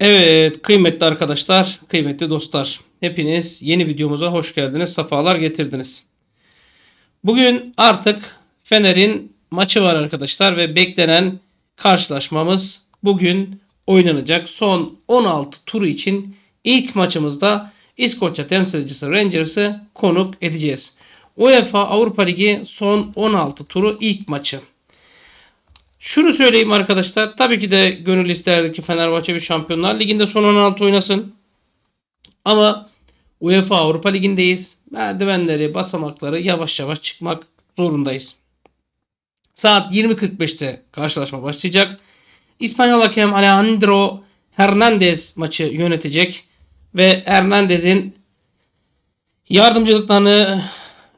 Evet kıymetli arkadaşlar, kıymetli dostlar. Hepiniz yeni videomuza hoş geldiniz, sefalar getirdiniz. Bugün artık Fener'in maçı var arkadaşlar ve beklenen karşılaşmamız bugün oynanacak. Son 16 turu için ilk maçımızda İskoçya temsilcisi Rangers'ı konuk edeceğiz. UEFA Avrupa Ligi son 16 turu ilk maçı. Şunu söyleyeyim arkadaşlar. Tabii ki de gönül isterdi ki Fenerbahçe bir Şampiyonlar Ligi'nde son 16 oynasın. Ama UEFA Avrupa Ligi'ndeyiz. Merdivenleri, basamakları yavaş yavaş çıkmak zorundayız. Saat 20.45'te karşılaşma başlayacak. İspanyol hakem Alejandro Hernandez maçı yönetecek. Ve Hernandez'in yardımcılıklarını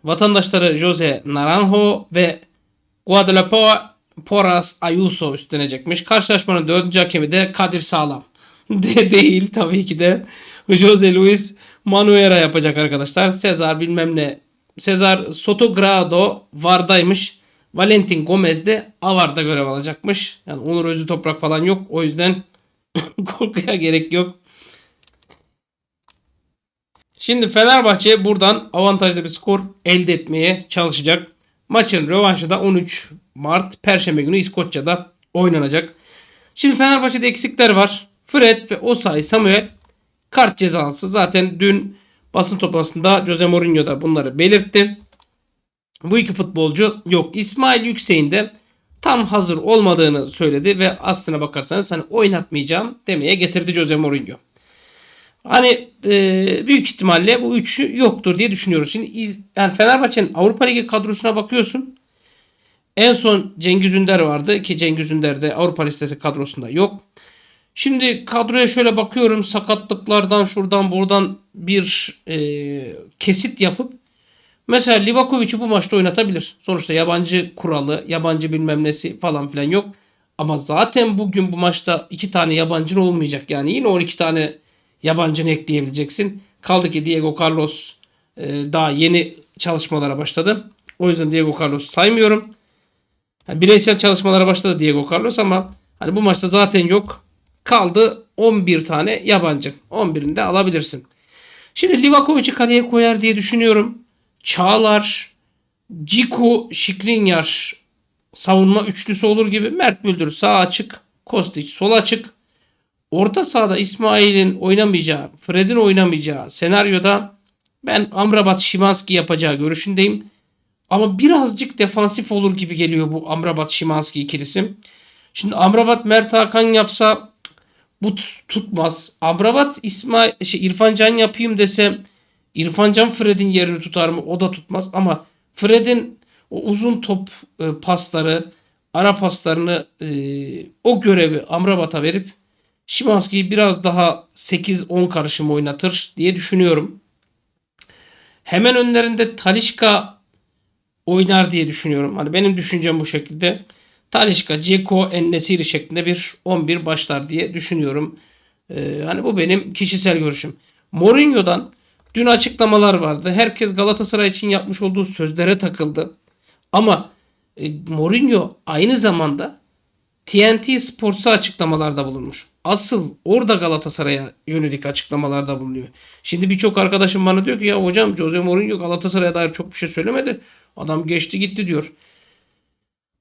vatandaşları Jose Naranjo ve Guadalupe Poras Ayuso üstlenecekmiş. Karşılaşmanın dördüncü hakemi de Kadir Sağlam. De değil tabii ki de Jose Luis Manuera yapacak arkadaşlar. Cesar bilmem ne. Cesar Sotogrado Varda'ymış. Valentin Gomez de Avar'da görev alacakmış. Yani Onur Özü Toprak falan yok. O yüzden korkuya gerek yok. Şimdi Fenerbahçe buradan avantajlı bir skor elde etmeye çalışacak. Maçın rövanşı da 13 Mart Perşembe günü İskoçya'da oynanacak. Şimdi Fenerbahçe'de eksikler var. Fred ve Osay Samuel kart cezası. Zaten dün basın toplantısında Jose Mourinho da bunları belirtti. Bu iki futbolcu yok. İsmail Yüksek'in de tam hazır olmadığını söyledi ve aslına bakarsanız hani oynatmayacağım demeye getirdi Jose Mourinho. Hani e, büyük ihtimalle bu üçü yoktur diye düşünüyoruz. Şimdi iz, yani Fenerbahçe'nin Avrupa Ligi kadrosuna bakıyorsun. En son Cengiz Ünder vardı ki Cengiz Ünder de Avrupa listesi kadrosunda yok. Şimdi kadroya şöyle bakıyorum sakatlıklardan şuradan buradan bir e, kesit yapıp mesela Livakovic'i bu maçta oynatabilir. Sonuçta yabancı kuralı, yabancı bilmem nesi falan filan yok. Ama zaten bugün bu maçta iki tane yabancın olmayacak. Yani yine 12 tane yabancını ekleyebileceksin. Kaldı ki Diego Carlos e, daha yeni çalışmalara başladı. O yüzden Diego Carlos saymıyorum. Yani bireysel çalışmalara başladı Diego Carlos ama hani bu maçta zaten yok. Kaldı 11 tane yabancı. 11'ini de alabilirsin. Şimdi Livakovic'i kaleye koyar diye düşünüyorum. Çağlar, Ciku, Şikrinyar savunma üçlüsü olur gibi. Mert Müldür sağ açık. Kostić sol açık. Orta sahada İsmail'in oynamayacağı, Fred'in oynamayacağı senaryoda ben Amrabat Şimanski yapacağı görüşündeyim. Ama birazcık defansif olur gibi geliyor bu Amrabat Şimanski ikilisi. Şimdi Amrabat Mert Hakan yapsa bu tutmaz. Amrabat İsmail şey İrfan Can yapayım dese İrfan Can Fred'in yerini tutar mı? O da tutmaz ama Fred'in o uzun top e, pasları, ara paslarını e, o görevi Amrabat'a verip Şimanski'yi biraz daha 8-10 karışım oynatır diye düşünüyorum. Hemen önlerinde Talişka oynar diye düşünüyorum. Hani benim düşüncem bu şekilde. Talişka, Ceko, Ennesiri şeklinde bir 11 başlar diye düşünüyorum. Ee, hani bu benim kişisel görüşüm. Mourinho'dan dün açıklamalar vardı. Herkes Galatasaray için yapmış olduğu sözlere takıldı. Ama e, Mourinho aynı zamanda TNT Sports'a açıklamalarda bulunmuş. Asıl orada Galatasaray'a yönelik açıklamalarda bulunuyor. Şimdi birçok arkadaşım bana diyor ki ya hocam Jose Mourinho Galatasaray'a dair çok bir şey söylemedi. Adam geçti gitti diyor.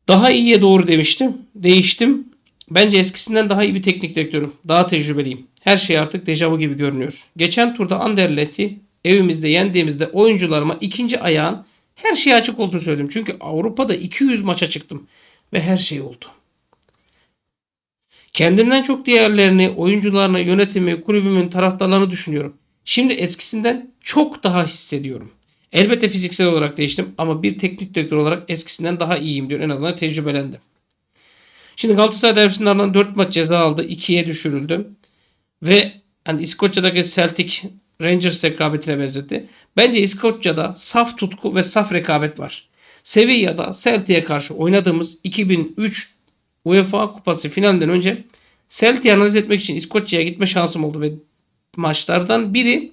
Daha iyiye doğru demiştim. Değiştim. Bence eskisinden daha iyi bir teknik direktörüm. Daha tecrübeliyim. Her şey artık dejavu gibi görünüyor. Geçen turda Anderlet'i evimizde yendiğimizde oyuncularıma ikinci ayağın her şeye açık olduğunu söyledim. Çünkü Avrupa'da 200 maça çıktım. Ve her şey oldu. Kendimden çok diğerlerini, oyuncularını, yönetimi, kulübümün taraftarlarını düşünüyorum. Şimdi eskisinden çok daha hissediyorum. Elbette fiziksel olarak değiştim ama bir teknik direktör olarak eskisinden daha iyiyim diyor. En azından tecrübelendim. Şimdi Galatasaray derbisinden ardından 4 maç ceza aldı. 2'ye düşürüldü. Ve hani İskoçya'daki Celtic Rangers rekabetine benzetti. Bence İskoçya'da saf tutku ve saf rekabet var. Sevilla'da Celtic'e karşı oynadığımız 2003 UEFA Kupası finalinden önce Celtic'i analiz etmek için İskoçya'ya gitme şansım oldu ve maçlardan biri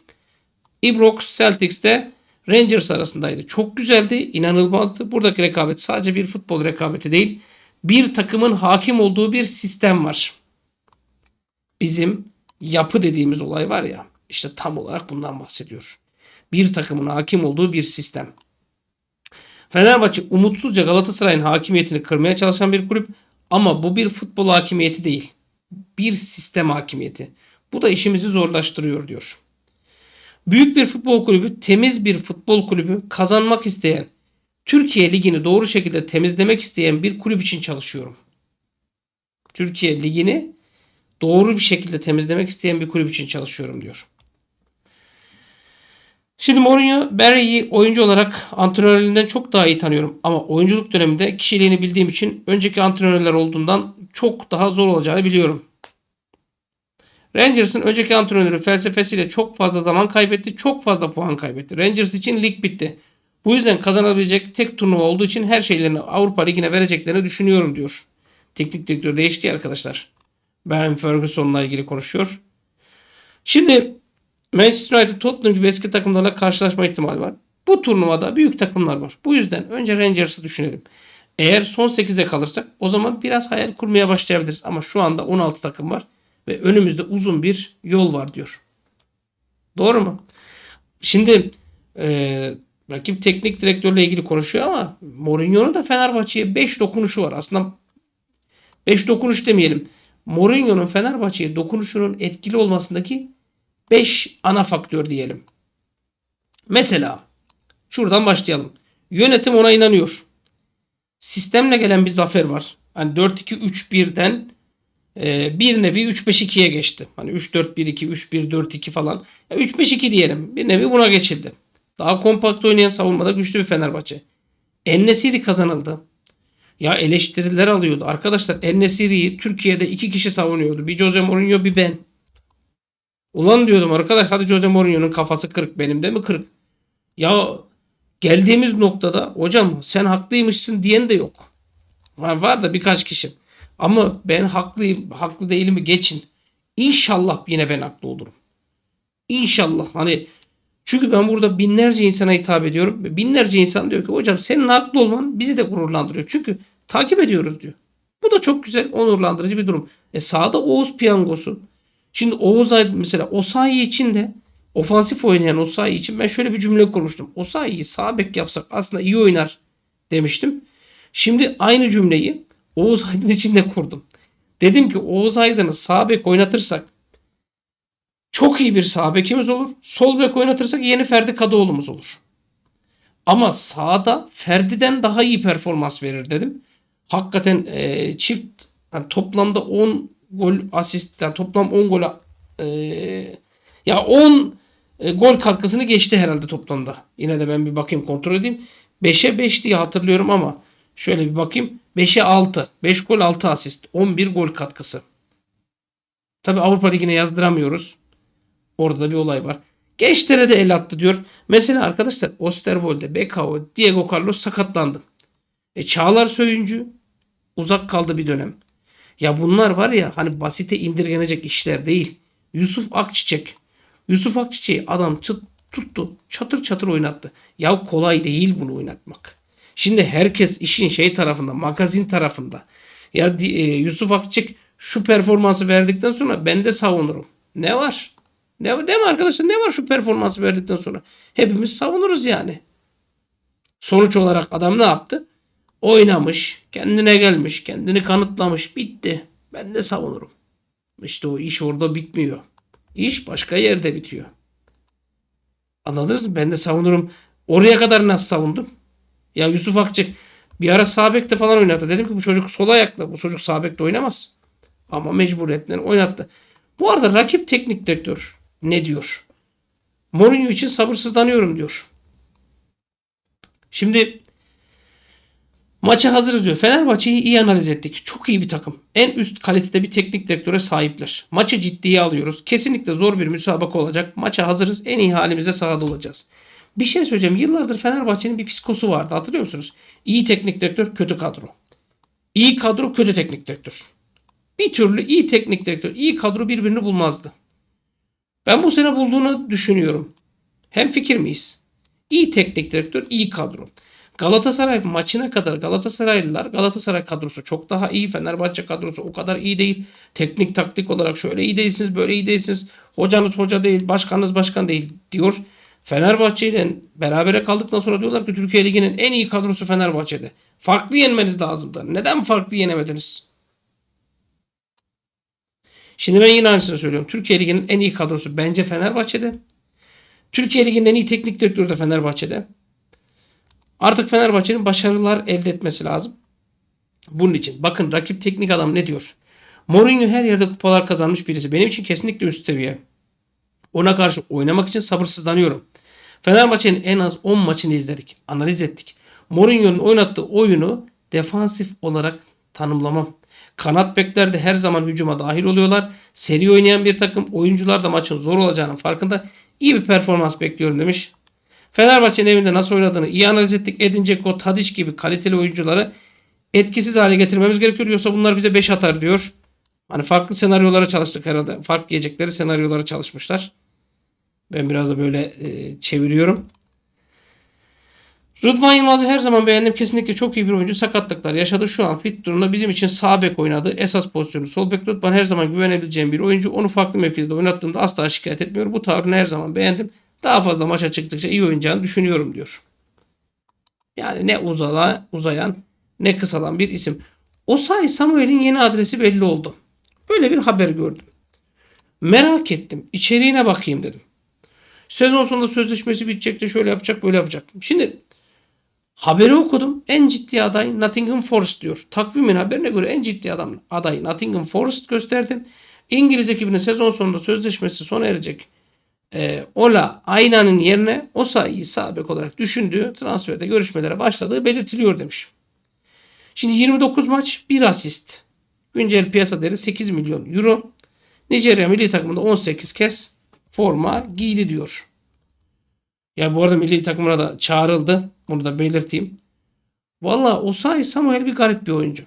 Ibrox Celtics'te Rangers arasındaydı. Çok güzeldi, inanılmazdı. Buradaki rekabet sadece bir futbol rekabeti değil, bir takımın hakim olduğu bir sistem var. Bizim yapı dediğimiz olay var ya işte tam olarak bundan bahsediyor. Bir takımın hakim olduğu bir sistem. Fenerbahçe umutsuzca Galatasaray'ın hakimiyetini kırmaya çalışan bir kulüp ama bu bir futbol hakimiyeti değil. Bir sistem hakimiyeti. Bu da işimizi zorlaştırıyor diyor. Büyük bir futbol kulübü, temiz bir futbol kulübü, kazanmak isteyen, Türkiye Ligi'ni doğru şekilde temizlemek isteyen bir kulüp için çalışıyorum. Türkiye Ligi'ni doğru bir şekilde temizlemek isteyen bir kulüp için çalışıyorum diyor. Şimdi Mourinho, Barry'i oyuncu olarak antrenörlerinden çok daha iyi tanıyorum. Ama oyunculuk döneminde kişiliğini bildiğim için önceki antrenörler olduğundan çok daha zor olacağını biliyorum. Rangers'ın önceki antrenörü felsefesiyle çok fazla zaman kaybetti. Çok fazla puan kaybetti. Rangers için lig bitti. Bu yüzden kazanabilecek tek turnuva olduğu için her şeylerini Avrupa Ligi'ne vereceklerini düşünüyorum diyor. Teknik direktör değişti arkadaşlar. Ben Ferguson'la ilgili konuşuyor. Şimdi Manchester United Tottenham gibi eski takımlarla karşılaşma ihtimali var. Bu turnuvada büyük takımlar var. Bu yüzden önce Rangers'ı düşünelim. Eğer son 8'e kalırsak o zaman biraz hayal kurmaya başlayabiliriz. Ama şu anda 16 takım var ve önümüzde uzun bir yol var diyor. Doğru mu? Şimdi e, rakip teknik direktörle ilgili konuşuyor ama Mourinho'nun da Fenerbahçe'ye 5 dokunuşu var. Aslında 5 dokunuş demeyelim. Mourinho'nun Fenerbahçe'ye dokunuşunun etkili olmasındaki 5 ana faktör diyelim. Mesela şuradan başlayalım. Yönetim ona inanıyor. Sistemle gelen bir zafer var. Hani 4-2-3-1'den e, bir nevi 3-5-2'ye geçti. Hani 3-4-1-2, 3-1-4-2 falan. 3-5-2 diyelim. Bir nevi buna geçildi. Daha kompakt oynayan savunmada güçlü bir Fenerbahçe. Ennesiri kazanıldı. Ya eleştiriler alıyordu. Arkadaşlar Ennesiri'yi Türkiye'de iki kişi savunuyordu. Bir Jose Mourinho bir ben. Ulan diyordum arkadaş hadi Jose Mourinho'nun kafası kırık benim de mi kırık? Ya geldiğimiz noktada hocam sen haklıymışsın diyen de yok. Var, var da birkaç kişi. Ama ben haklıyım, haklı değilimi geçin. İnşallah yine ben haklı olurum. İnşallah hani çünkü ben burada binlerce insana hitap ediyorum. Binlerce insan diyor ki hocam senin haklı olman bizi de gururlandırıyor. Çünkü takip ediyoruz diyor. Bu da çok güzel, onurlandırıcı bir durum. E sağda Oğuz piyangosu. Şimdi Oğuz Aydın mesela Osayi için de ofansif oynayan Osayi için ben şöyle bir cümle kurmuştum. Osayi'yi sağ bek yapsak aslında iyi oynar demiştim. Şimdi aynı cümleyi Oğuz Aydın için de kurdum. Dedim ki Oğuz Aydın'ı sağ bek oynatırsak çok iyi bir sağ bekimiz olur. Sol bek oynatırsak yeni Ferdi Kadıoğlu'muz olur. Ama sağda Ferdi'den daha iyi performans verir dedim. Hakikaten e, çift yani toplamda 10 gol asist yani toplam 10 gol e, ya 10 e, gol katkısını geçti herhalde toplamda. Yine de ben bir bakayım kontrol edeyim. 5'e 5 diye hatırlıyorum ama şöyle bir bakayım. 5'e 6. 5 gol 6 asist. 11 gol katkısı. Tabi Avrupa Ligi'ne yazdıramıyoruz. Orada da bir olay var. Gençlere de el attı diyor. Mesela arkadaşlar Osterwolde, Bekao, Diego Carlos sakatlandı. E Çağlar Söyüncü uzak kaldı bir dönem. Ya bunlar var ya hani basite indirgenecek işler değil. Yusuf Akçiçek. Yusuf Akçiçek'i adam çıt, tuttu. Çatır çatır oynattı. Ya kolay değil bunu oynatmak. Şimdi herkes işin şey tarafında, magazin tarafında. Ya e, Yusuf Akçiçek şu performansı verdikten sonra ben de savunurum. Ne var? Ne, değil mi arkadaşlar? Ne var şu performansı verdikten sonra? Hepimiz savunuruz yani. Sonuç olarak adam ne yaptı? Oynamış, kendine gelmiş, kendini kanıtlamış, bitti. Ben de savunurum. İşte o iş orada bitmiyor. İş başka yerde bitiyor. Anladınız mı? Ben de savunurum. Oraya kadar nasıl savundum? Ya Yusuf Akçık bir ara sağ bekte falan oynattı. Dedim ki bu çocuk sol ayakla. Bu çocuk sağ bekte oynamaz. Ama mecburiyetten oynattı. Bu arada rakip teknik direktör ne diyor? Mourinho için sabırsızlanıyorum diyor. Şimdi maça hazırız diyor. Fenerbahçe'yi iyi analiz ettik. Çok iyi bir takım. En üst kalitede bir teknik direktöre sahipler. Maçı ciddiye alıyoruz. Kesinlikle zor bir müsabaka olacak. Maça hazırız. En iyi halimize sahada olacağız. Bir şey söyleyeceğim. Yıllardır Fenerbahçe'nin bir psikosu vardı. Hatırlıyor musunuz? İyi teknik direktör, kötü kadro. İyi kadro, kötü teknik direktör. Bir türlü iyi teknik direktör, iyi kadro birbirini bulmazdı. Ben bu sene bulduğunu düşünüyorum. Hem fikir miyiz? İyi teknik direktör, iyi kadro. Galatasaray maçına kadar Galatasaraylılar Galatasaray kadrosu çok daha iyi. Fenerbahçe kadrosu o kadar iyi değil. Teknik taktik olarak şöyle iyi değilsiniz böyle iyi değilsiniz. Hocanız hoca değil başkanınız başkan değil diyor. Fenerbahçe ile berabere kaldıktan sonra diyorlar ki Türkiye Ligi'nin en iyi kadrosu Fenerbahçe'de. Farklı yenmeniz lazımdı. Neden farklı yenemediniz? Şimdi ben yine aynısını söylüyorum. Türkiye Ligi'nin en iyi kadrosu bence Fenerbahçe'de. Türkiye Ligi'nin en iyi teknik direktörü de Fenerbahçe'de. Artık Fenerbahçe'nin başarılar elde etmesi lazım. Bunun için bakın rakip teknik adam ne diyor? Mourinho her yerde kupalar kazanmış birisi. Benim için kesinlikle üst seviye. Ona karşı oynamak için sabırsızlanıyorum. Fenerbahçe'nin en az 10 maçını izledik. Analiz ettik. Mourinho'nun oynattığı oyunu defansif olarak tanımlamam. Kanat bekler de her zaman hücuma dahil oluyorlar. Seri oynayan bir takım. Oyuncular da maçın zor olacağının farkında. İyi bir performans bekliyorum demiş. Fenerbahçe'nin evinde nasıl oynadığını iyi analiz ettik. Edin Dzeko, Tadic gibi kaliteli oyuncuları etkisiz hale getirmemiz gerekiyor. Yoksa bunlar bize 5 atar diyor. Hani farklı senaryolara çalıştık herhalde. Fark yiyecekleri senaryolara çalışmışlar. Ben biraz da böyle e, çeviriyorum. Rıdvan Yılmaz'ı her zaman beğendim. Kesinlikle çok iyi bir oyuncu. Sakatlıklar yaşadı. Şu an fit durumda. Bizim için sağ bek oynadı. Esas pozisyonu sol bek. Rıdvan her zaman güvenebileceğim bir oyuncu. Onu farklı mevkide de oynattığımda asla şikayet etmiyor. Bu tavrını her zaman beğendim. Daha fazla maça çıktıkça iyi oynayacağını düşünüyorum diyor. Yani ne uzala, uzayan ne kısalan bir isim. Osayi Samuel'in yeni adresi belli oldu. Böyle bir haber gördüm. Merak ettim. İçeriğine bakayım dedim. Sezon sonunda sözleşmesi bitecekti. Şöyle yapacak böyle yapacak. Şimdi haberi okudum. En ciddi aday Nottingham Forest diyor. Takvimin haberine göre en ciddi adam aday Nottingham Forest gösterdim. İngiliz ekibinin sezon sonunda sözleşmesi sona erecek. Ee, Ola Ayna'nın yerine o sayıyı sağ bek olarak düşündüğü transferde görüşmelere başladığı belirtiliyor demiş. Şimdi 29 maç 1 asist. Güncel piyasa değeri 8 milyon euro. Nijerya milli takımında 18 kez forma giydi diyor. Ya bu arada milli takımına da çağrıldı. Bunu da belirteyim. Valla Osayi Samuel bir garip bir oyuncu.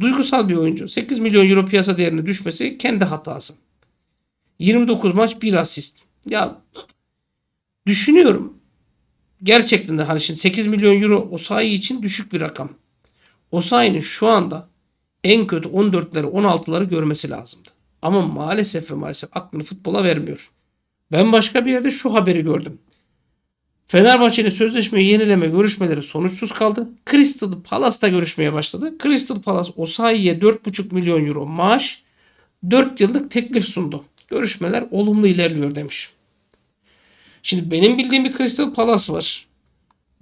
Duygusal bir oyuncu. 8 milyon euro piyasa değerine düşmesi kendi hatası. 29 maç 1 asist. Ya düşünüyorum. Gerçekten de hani şimdi 8 milyon euro Osayi için düşük bir rakam. Osayi'nin şu anda en kötü 14'leri 16'ları görmesi lazımdı. Ama maalesef ve maalesef aklını futbola vermiyor. Ben başka bir yerde şu haberi gördüm. Fenerbahçe'nin sözleşmeyi yenileme görüşmeleri sonuçsuz kaldı. Crystal Palace'da görüşmeye başladı. Crystal Palace Osayi'ye 4,5 milyon euro maaş 4 yıllık teklif sundu. Görüşmeler olumlu ilerliyor demiş. Şimdi benim bildiğim bir Crystal Palace var.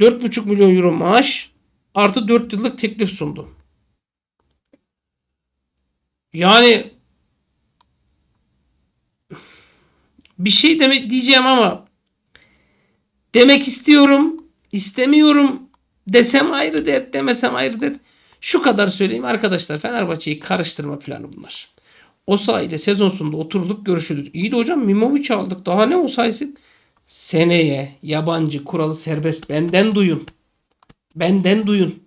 4,5 milyon euro maaş artı 4 yıllık teklif sundu. Yani bir şey demek diyeceğim ama demek istiyorum, istemiyorum desem ayrı dert, demesem ayrı dert. Şu kadar söyleyeyim arkadaşlar Fenerbahçe'yi karıştırma planı bunlar. Osa ile sezon sonunda oturulup görüşülür. İyi de hocam Mimovic aldık. Daha ne Osa'ysın? Seneye yabancı kuralı serbest. Benden duyun. Benden duyun.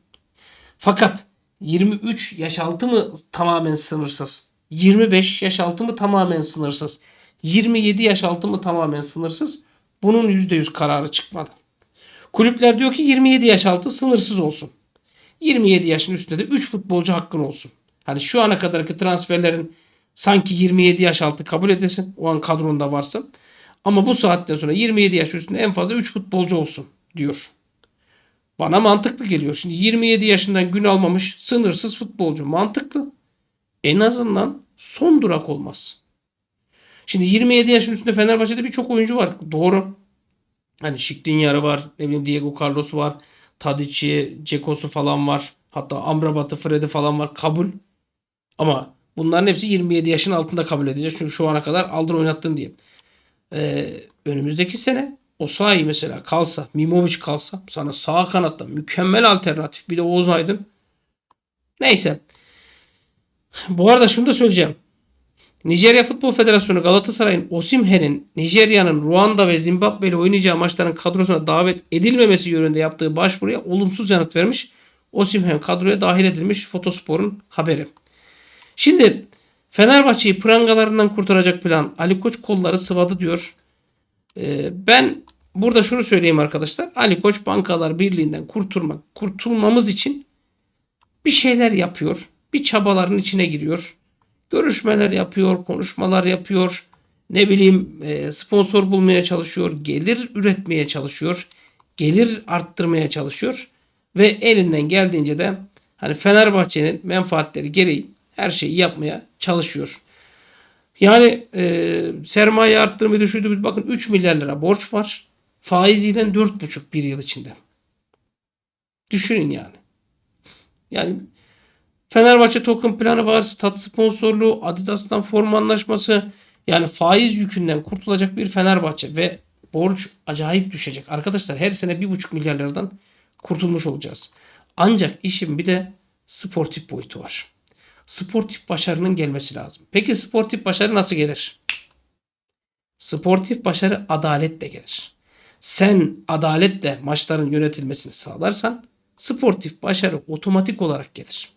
Fakat 23 yaş altı mı tamamen sınırsız? 25 yaş altı mı tamamen sınırsız? 27 yaş altı mı tamamen sınırsız? Bunun %100 kararı çıkmadı. Kulüpler diyor ki 27 yaş altı sınırsız olsun. 27 yaşın üstünde de 3 futbolcu hakkın olsun. Hani şu ana kadarki transferlerin sanki 27 yaş altı kabul edesin. O an kadronda varsa. Ama bu saatten sonra 27 yaş üstünde en fazla 3 futbolcu olsun diyor. Bana mantıklı geliyor. Şimdi 27 yaşından gün almamış sınırsız futbolcu mantıklı. En azından son durak olmaz. Şimdi 27 yaşın üstünde Fenerbahçe'de birçok oyuncu var. Doğru. Hani Şikdinyar'ı var. Ne bileyim Diego Carlos var. Tadic'i, Ceko'su falan var. Hatta Amrabat'ı, Fred'i falan var. Kabul. Ama bunların hepsi 27 yaşın altında kabul edeceğiz. Çünkü şu ana kadar aldın oynattın diye. Ee, önümüzdeki sene Osayi mesela kalsa, Mimovic kalsa sana sağ kanatta mükemmel alternatif. Bir de Oğuz Aydın. Neyse. Bu arada şunu da söyleyeceğim. Nijerya Futbol Federasyonu Galatasaray'ın Osimhen'in Nijerya'nın Ruanda ve Zimbabwe ile oynayacağı maçların kadrosuna davet edilmemesi yönünde yaptığı başvuruya olumsuz yanıt vermiş. Osimhen kadroya dahil edilmiş Fotospor'un haberi. Şimdi Fenerbahçe'yi prangalarından kurtaracak plan Ali Koç kolları sıvadı diyor. Ee, ben burada şunu söyleyeyim arkadaşlar. Ali Koç Bankalar Birliği'nden kurtulmak, kurtulmamız için bir şeyler yapıyor. Bir çabaların içine giriyor. Görüşmeler yapıyor, konuşmalar yapıyor. Ne bileyim e, sponsor bulmaya çalışıyor, gelir üretmeye çalışıyor, gelir arttırmaya çalışıyor ve elinden geldiğince de hani Fenerbahçe'nin menfaatleri gereği her şeyi yapmaya çalışıyor. Yani e, sermaye arttırmayı düşürdü. Bakın 3 milyar lira borç var. Faiziyle 4,5 bir yıl içinde. Düşünün yani. Yani Fenerbahçe token planı var. Stat sponsorluğu, Adidas'tan forma anlaşması. Yani faiz yükünden kurtulacak bir Fenerbahçe ve borç acayip düşecek. Arkadaşlar her sene 1,5 milyar liradan kurtulmuş olacağız. Ancak işin bir de sportif boyutu var. Sportif başarının gelmesi lazım. Peki sportif başarı nasıl gelir? Sportif başarı adaletle gelir. Sen adaletle maçların yönetilmesini sağlarsan sportif başarı otomatik olarak gelir.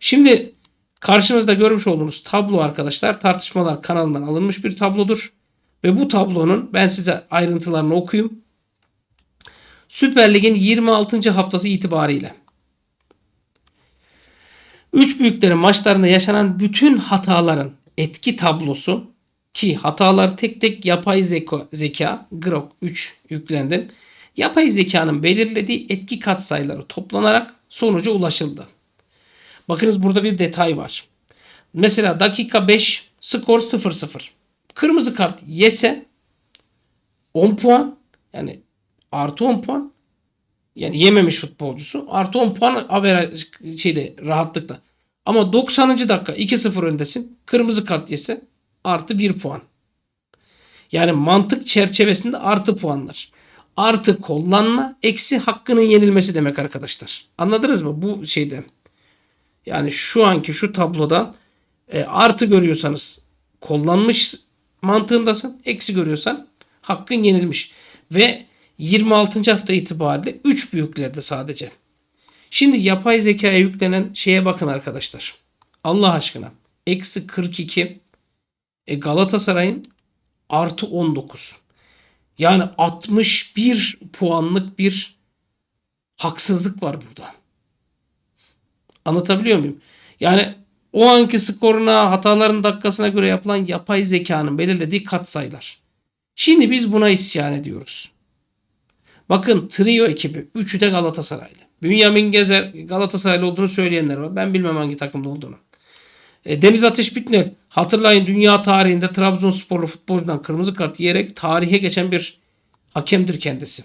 Şimdi karşınızda görmüş olduğunuz tablo arkadaşlar tartışmalar kanalından alınmış bir tablodur. Ve bu tablonun ben size ayrıntılarını okuyayım. Süper Lig'in 26. haftası itibariyle Üç büyüklerin maçlarında yaşanan bütün hataların etki tablosu ki hatalar tek tek yapay zeka, zeka Grok 3 yüklendi. Yapay zekanın belirlediği etki katsayıları toplanarak sonuca ulaşıldı. Bakınız burada bir detay var. Mesela dakika 5 skor 0-0. Kırmızı kart yese 10 puan yani artı 10 puan yani yememiş futbolcusu artı 10 puan averaj şeyde rahatlıkla. Ama 90. dakika 2-0 öndesin. Kırmızı kart yese artı 1 puan. Yani mantık çerçevesinde artı puanlar. Artı kullanma, eksi hakkının yenilmesi demek arkadaşlar. Anladınız mı? Bu şeyde. Yani şu anki şu tabloda e, artı görüyorsanız kullanmış mantığındasın. Eksi görüyorsan hakkın yenilmiş. Ve 26. hafta itibariyle 3 büyüklerde sadece. Şimdi yapay zekaya yüklenen şeye bakın arkadaşlar. Allah aşkına. Eksi 42 e, Galatasaray'ın artı 19. Yani 61 puanlık bir haksızlık var burada. Anlatabiliyor muyum? Yani o anki skoruna, hataların dakikasına göre yapılan yapay zekanın belirlediği katsayılar. Şimdi biz buna isyan ediyoruz. Bakın trio ekibi. Üçü de Galatasaraylı. Bünyamin Gezer Galatasaraylı olduğunu söyleyenler var. Ben bilmem hangi takımda olduğunu. E, Deniz Ateş Bitner hatırlayın dünya tarihinde Trabzonsporlu futbolcudan kırmızı kart yiyerek tarihe geçen bir hakemdir kendisi.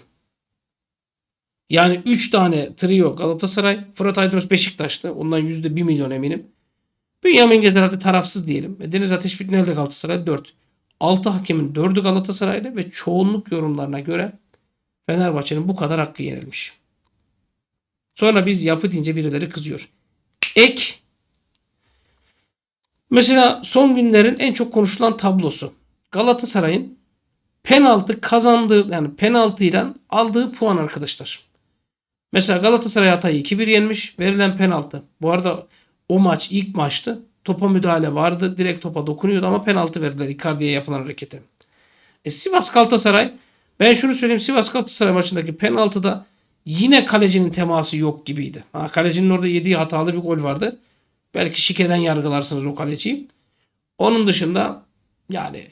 Yani 3 tane trio Galatasaray, Fırat Aydınus Beşiktaş'tı. Ondan %1 milyon eminim. Bünyamin Gezer hadi tarafsız diyelim. E, Deniz Ateş Bitner de Galatasaray 4. 6 hakemin 4'ü Galatasaray'da ve çoğunluk yorumlarına göre Fenerbahçe'nin bu kadar hakkı yenilmiş. Sonra biz yapı deyince birileri kızıyor. Ek mesela son günlerin en çok konuşulan tablosu. Galatasaray'ın penaltı kazandığı yani penaltıyla aldığı puan arkadaşlar. Mesela Galatasaray Hatay'ı 2-1 yenmiş. Verilen penaltı. Bu arada o maç ilk maçtı. Topa müdahale vardı. Direkt topa dokunuyordu ama penaltı verdiler Icardi'ye yapılan hareketi. E Sivas Galatasaray ben şunu söyleyeyim Sivas Galatasaray maçındaki penaltıda yine kalecinin teması yok gibiydi. Ha, kalecinin orada yediği hatalı bir gol vardı. Belki şikeden yargılarsınız o kaleciyi. Onun dışında yani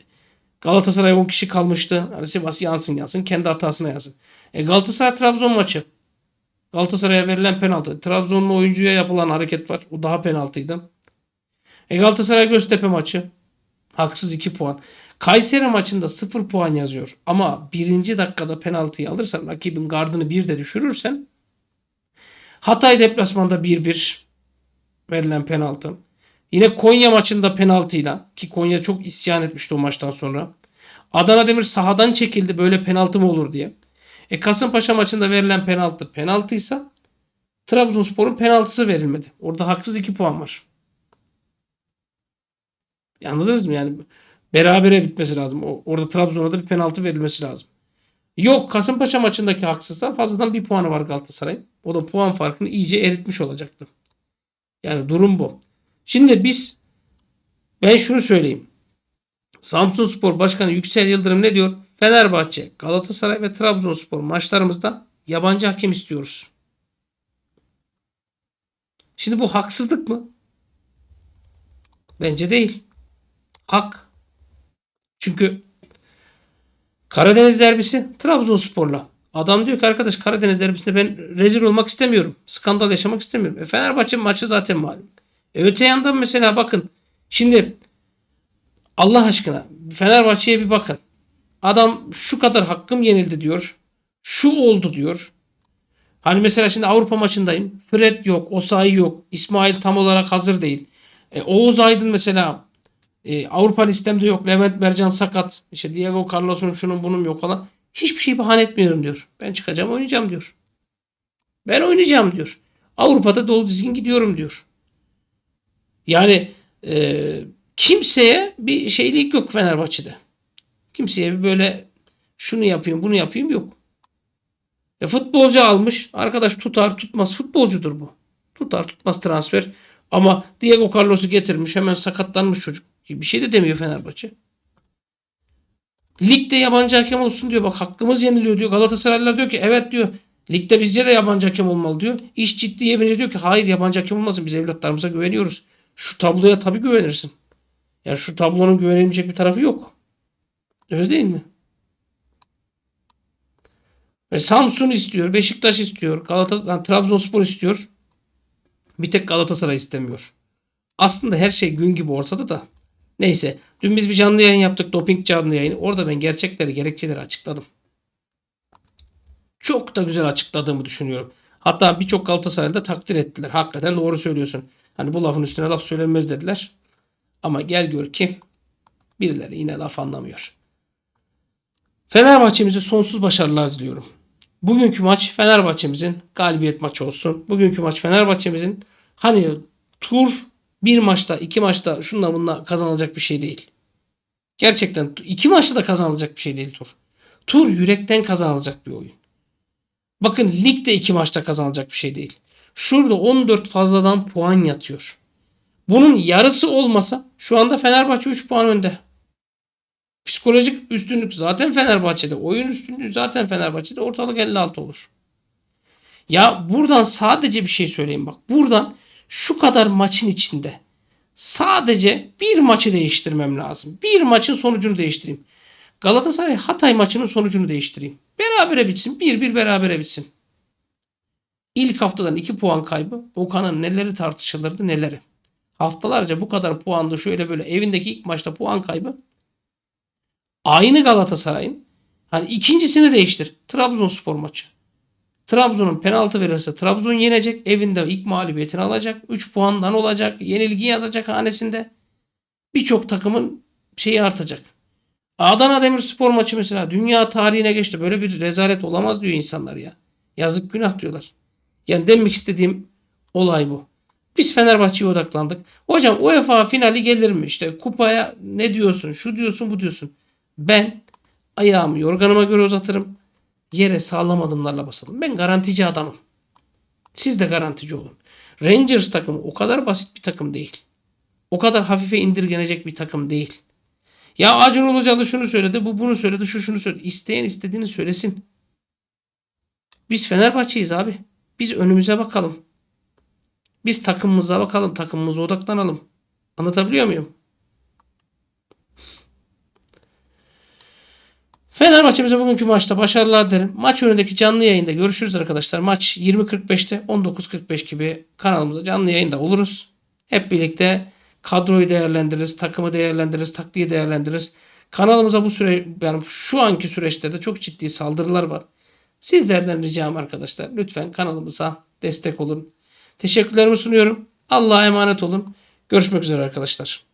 Galatasaray 10 kişi kalmıştı. Yani Sivas yansın yansın kendi hatasına yansın. E Galatasaray Trabzon maçı. Galatasaray'a verilen penaltı. Trabzonlu oyuncuya yapılan hareket var. O daha penaltıydı. E Galatasaray Göztepe maçı. Haksız 2 puan. Kayseri maçında 0 puan yazıyor. Ama birinci dakikada penaltıyı alırsan rakibin gardını bir de düşürürsen Hatay deplasmanda 1-1 verilen penaltı. Yine Konya maçında penaltıyla ki Konya çok isyan etmişti o maçtan sonra. Adana Demir sahadan çekildi böyle penaltı mı olur diye. E Kasımpaşa maçında verilen penaltı penaltıysa Trabzonspor'un penaltısı verilmedi. Orada haksız 2 puan var. Anladınız mı? Yani berabere bitmesi lazım. Orada Trabzon'a da bir penaltı verilmesi lazım. Yok Kasımpaşa maçındaki haksızdan fazladan bir puanı var Galatasaray'ın. O da puan farkını iyice eritmiş olacaktı. Yani durum bu. Şimdi biz ben şunu söyleyeyim. Samsun Spor Başkanı Yüksel Yıldırım ne diyor? Fenerbahçe, Galatasaray ve Trabzonspor maçlarımızda yabancı hakem istiyoruz. Şimdi bu haksızlık mı? Bence değil. Hak. Çünkü Karadeniz derbisi Trabzonspor'la. Adam diyor ki arkadaş Karadeniz derbisinde ben rezil olmak istemiyorum. Skandal yaşamak istemiyorum. E Fenerbahçe maçı zaten malum. E öte yandan mesela bakın. Şimdi Allah aşkına Fenerbahçe'ye bir bakın. Adam şu kadar hakkım yenildi diyor. Şu oldu diyor. Hani mesela şimdi Avrupa maçındayım. Fred yok. Osayi yok. İsmail tam olarak hazır değil. E, Oğuz Aydın mesela e, Avrupa listemde yok. Levent Mercan sakat. İşte Diego Carlos'un şunun bunun yok falan. Hiçbir şey bahane etmiyorum diyor. Ben çıkacağım oynayacağım diyor. Ben oynayacağım diyor. Avrupa'da dolu dizgin gidiyorum diyor. Yani e, kimseye bir şeylik yok Fenerbahçe'de. Kimseye bir böyle şunu yapayım bunu yapayım yok. E futbolcu almış. Arkadaş tutar tutmaz futbolcudur bu. Tutar tutmaz transfer. Ama Diego Carlos'u getirmiş. Hemen sakatlanmış çocuk. Bir şey de demiyor Fenerbahçe. Ligde yabancı hakem olsun diyor. Bak hakkımız yeniliyor diyor. Galatasaraylılar diyor ki evet diyor. Ligde bizce de yabancı hakem olmalı diyor. İş ciddiye gelince diyor ki hayır yabancı hakem olmasın. Biz evlatlarımıza güveniyoruz. Şu tabloya tabii güvenirsin. Yani şu tablonun güvenilecek bir tarafı yok. Öyle değil mi? Ve Samsun istiyor, Beşiktaş istiyor, Galatasaray, Trabzonspor istiyor. Bir tek Galatasaray istemiyor. Aslında her şey gün gibi ortada da. Neyse. Dün biz bir canlı yayın yaptık. Doping canlı yayını. Orada ben gerçekleri, gerekçeleri açıkladım. Çok da güzel açıkladığımı düşünüyorum. Hatta birçok Galatasaray'da takdir ettiler. Hakikaten doğru söylüyorsun. Hani bu lafın üstüne laf söylenmez dediler. Ama gel gör ki birileri yine laf anlamıyor. Fenerbahçe'mize sonsuz başarılar diliyorum. Bugünkü maç Fenerbahçe'mizin galibiyet maçı olsun. Bugünkü maç Fenerbahçe'mizin hani tur bir maçta, iki maçta şunla bununla kazanılacak bir şey değil. Gerçekten iki maçta da kazanılacak bir şey değil tur. Tur yürekten kazanılacak bir oyun. Bakın ligde iki maçta kazanılacak bir şey değil. Şurada 14 fazladan puan yatıyor. Bunun yarısı olmasa şu anda Fenerbahçe 3 puan önde. Psikolojik üstünlük zaten Fenerbahçe'de. Oyun üstünlüğü zaten Fenerbahçe'de. Ortalık 56 olur. Ya buradan sadece bir şey söyleyeyim bak. Buradan şu kadar maçın içinde sadece bir maçı değiştirmem lazım. Bir maçın sonucunu değiştireyim. Galatasaray Hatay maçının sonucunu değiştireyim. Berabere bitsin. Bir bir berabere bitsin. İlk haftadan 2 puan kaybı Okan'ın neleri tartışılırdı neleri. Haftalarca bu kadar puanda şöyle böyle evindeki ilk maçta puan kaybı aynı Galatasaray'ın hani ikincisini değiştir. Trabzonspor maçı. Trabzon'un penaltı verirse Trabzon yenecek. Evinde ilk mağlubiyetini alacak. 3 puandan olacak. Yenilgi yazacak hanesinde. Birçok takımın şeyi artacak. Adana Demirspor maçı mesela dünya tarihine geçti. Böyle bir rezalet olamaz diyor insanlar ya. Yazık günah diyorlar. Yani demek istediğim olay bu. Biz Fenerbahçe'ye odaklandık. Hocam UEFA finali gelir mi? İşte kupaya ne diyorsun? Şu diyorsun bu diyorsun. Ben ayağımı yorganıma göre uzatırım. Yere sağlam adımlarla basalım. Ben garantici adamım. Siz de garantici olun. Rangers takımı o kadar basit bir takım değil. O kadar hafife indirgenecek bir takım değil. Ya Acun Ilıcalı şunu söyledi, bu bunu söyledi, şu şunu söyledi. İsteyen istediğini söylesin. Biz Fenerbahçe'yiz abi. Biz önümüze bakalım. Biz takımımıza bakalım, takımımıza odaklanalım. Anlatabiliyor muyum? Fenerbahçe'mize bugünkü maçta başarılar derim. Maç önündeki canlı yayında görüşürüz arkadaşlar. Maç 20.45'te 19.45 gibi kanalımızda canlı yayında oluruz. Hep birlikte kadroyu değerlendiririz, takımı değerlendiririz, taktiği değerlendiririz. Kanalımıza bu süre yani şu anki süreçte de çok ciddi saldırılar var. Sizlerden ricam arkadaşlar lütfen kanalımıza destek olun. Teşekkürlerimi sunuyorum. Allah'a emanet olun. Görüşmek üzere arkadaşlar.